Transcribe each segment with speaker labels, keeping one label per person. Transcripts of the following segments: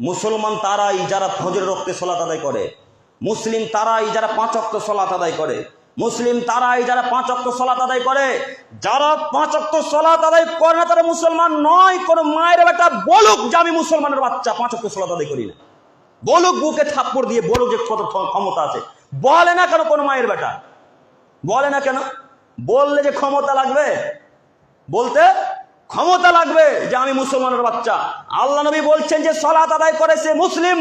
Speaker 1: মুসলমান তারাই যারা ফজর রক্তে সলাত আদায় করে। মুসলিম তারাই যারা পাঁচ অক্ত সলাত আদায় করে। মুসলিম তারাই যারা পাঁচ অক্ত সলাত আদায় করে। যারা পাঁচ অক্ত সলাত আদায় করে না, তারা মুসলমান নয়। কোনো মায়ের বেটা বলুক যে আমি মুসলমানের বাচ্চা পাঁচ অক্ত সলাত আদায় করি না। বলুক বুকে থাপ্পড় দিয়ে বলুক যে কত ক্ষমতা আছে। বলে না কেন কোনো মায়ের বেটা? বলে না কেন? বললে যে ক্ষমতা লাগবে? বলতে ক্ষমতা লাগবে যে আমি মুসলমানের বাচ্চা। আল্লাহ নবী বলছেন যে সলাত আদায় করে সে মুসলিম,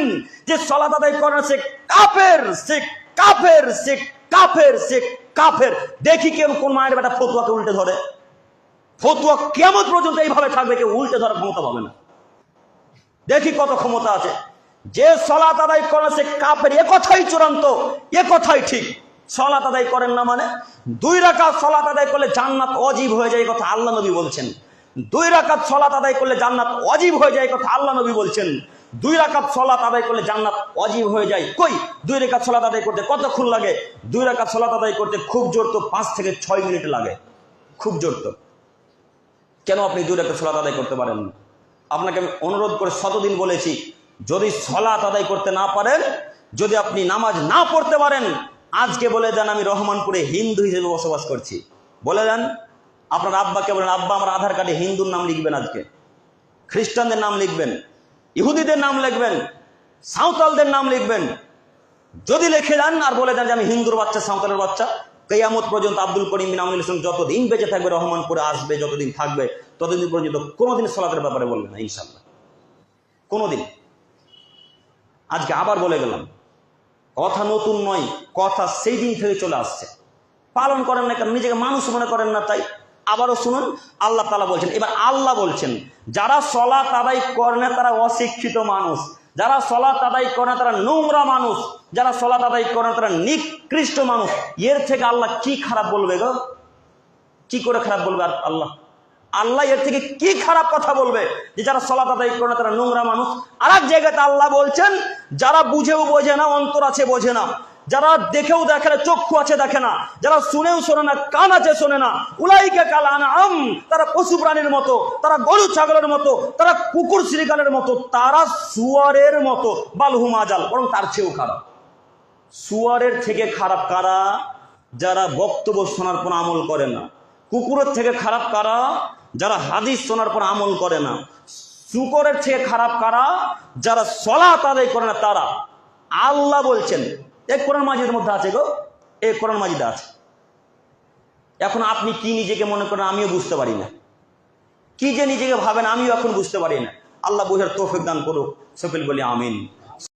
Speaker 1: যে সলাত আদায় করে সে কাফের সে কাফের সে কাফের সে কাফের। দেখি কেউ কোন মায়ের বেটা ফতুয়াকে উল্টে ধরে। ফতুয়া কেমন পর্যন্ত এইভাবে থাকবে কেউ উল্টে ধরার ক্ষমতা পাবে না। দেখি কত ক্ষমতা আছে। যে সলাত আদায় করে সে কাফের, এ কথাই চূড়ান্ত, এ কথাই ঠিক। সলাত আদায় করেন না মানে দুই রাকাত সলাত আদায় করলে জান্নাত অজীব হয়ে যায় কথা আল্লাহ নবী বলছেন। দুই রাকাত সলাত আদায় করলে জান্নাত অজীব হয়ে যায় কথা আল্লাহ নবী বলছেন। দুই রাকাত সলাত আদায় করলে জান্নাত অজীব হয়ে যায়। কই? দুই রেখাত সলাত আদায় করতে কতক্ষণ লাগে? দুই রাকাত সলাত আদায় করতে খুব জোর তো পাঁচ থেকে ছয় মিনিট লাগে। খুব জোর তো। কেন আপনি দুই রেখা সলাত আদায় করতে পারেন? আপনাকে আমি অনুরোধ করে শতদিন বলেছি, যদি সলাত আদায় করতে না পারেন, যদি আপনি নামাজ না পড়তে পারেন, আজকে বলে দেন আমি রহমানপুরে হিন্দু হিসেবে বসবাস করছি। বলে দেন আপনার আব্বাকে বলেন, আব্বা, আমার আধার কার্ডে হিন্দুর নাম লিখবেন আজকে। খ্রিস্টানদের নাম লিখবেন। ইহুদিদের নাম লিখবেন। সাঁওতালদের নাম লিখবেন। যদি লিখে দেন আর বলে দেন যে আমি হিন্দুর বাচ্চা, সাঁওতালের বাচ্চা, কেয়ামত পর্যন্ত আব্দুল করিম বিন আমিনুল ইসলাম যতদিন বেঁচে থাকবে, রহমানপুরে আসবে, যতদিন থাকবে, ততদিন পর্যন্ত কোনোদিন সলাতের ব্যাপারে বলবে না ইনশাল্লাহ কোনোদিন। আজকে আবার বলে গেলাম, কথা নতুন নয়, কথা সেই দিন থেকে চলে আসছে। পালন করেন না কেন? নিজেকে মানুষ মনে করেন না তাই। আবারও শুনুন, আল্লাহ তালা বলছেন, এবার আল্লাহ বলছেন, যারা সলা তাদাই করে তারা অশিক্ষিত মানুষ, যারা সলা তাদাই করে তারা নোংরা মানুষ, যারা সলা তাদাই করে তারা নিকৃষ্ট মানুষ। এর থেকে আল্লাহ কি খারাপ বলবে গো? কি করে খারাপ বলবে আর আল্লাহ? আল্লাহ এর থেকে কি খারাপ কথা বলবে যে যারা সলাত আদায় করে তারা নোংরা মানুষ? আর এক জায়গাতে আল্লাহ বলছেন, যারা বুঝেও বোঝে না, অন্তর আছে বোঝে না। যারা দেখেও দেখে না, চক্ষু আছে দেখে না, যারা শুনেও শোনে না, কান আছে শোনে না, উলাইকে কালান আম তারা পশু প্রাণীর মতো, তারা গরু ছাগলের মতো, তারা কুকুর শ্রীকালের মতো, তারা সুয়ারের মতো বালহুম আজাল, বরং তার চেয়েও খারাপ। সুয়ারের থেকে খারাপ কারা? যারা বক্তব্য শোনার পর আমল করে না। কুকুরের থেকে খারাপ কারা? যারা হাদিস শোনার পর আমল করে না। শুকরের থেকে খারাপ কারা? যারা সলাত তাদের করে না, তারা। আল্লাহ বলছেন এক কোরআন মাজিদের মধ্যে আছে গো। এক কোরআন মাজিদে আছে। এখন আপনি কি নিজেকে মনে করেন আমিও বুঝতে পারি না। কি যে নিজেকে ভাবেন আমিও এখন বুঝতে পারি না। আল্লাহ বোঝার তৌফিক দান করুক। সফিল বলি আমিন।